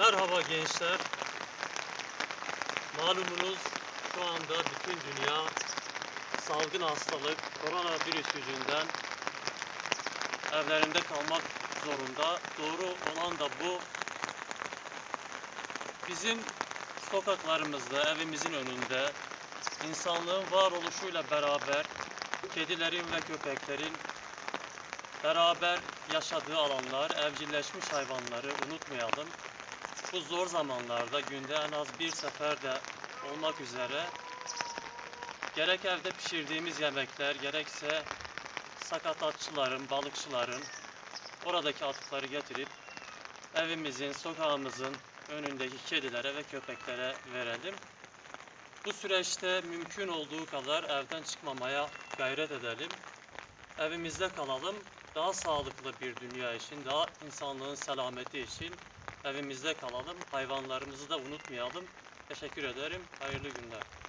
Merhaba gençler. Malumunuz şu anda bütün dünya salgın hastalık koronavirüs yüzünden evlerinde kalmak zorunda. Doğru olan da bu. Bizim sokaklarımızda, evimizin önünde insanlığın varoluşuyla beraber kedilerin ve köpeklerin beraber yaşadığı alanlar, evcilleşmiş hayvanları unutmayalım. Bu zor zamanlarda günde en az bir sefer de olmak üzere gerek evde pişirdiğimiz yemekler gerekse sakatatçıların, balıkçıların oradaki atıkları getirip evimizin, sokağımızın önündeki kedilere ve köpeklere verelim. Bu süreçte mümkün olduğu kadar evden çıkmamaya gayret edelim. Evimizde kalalım. Daha sağlıklı bir dünya için, daha insanlığın selameti için evimizde kalalım. Hayvanlarımızı da unutmayalım. Teşekkür ederim. Hayırlı günler.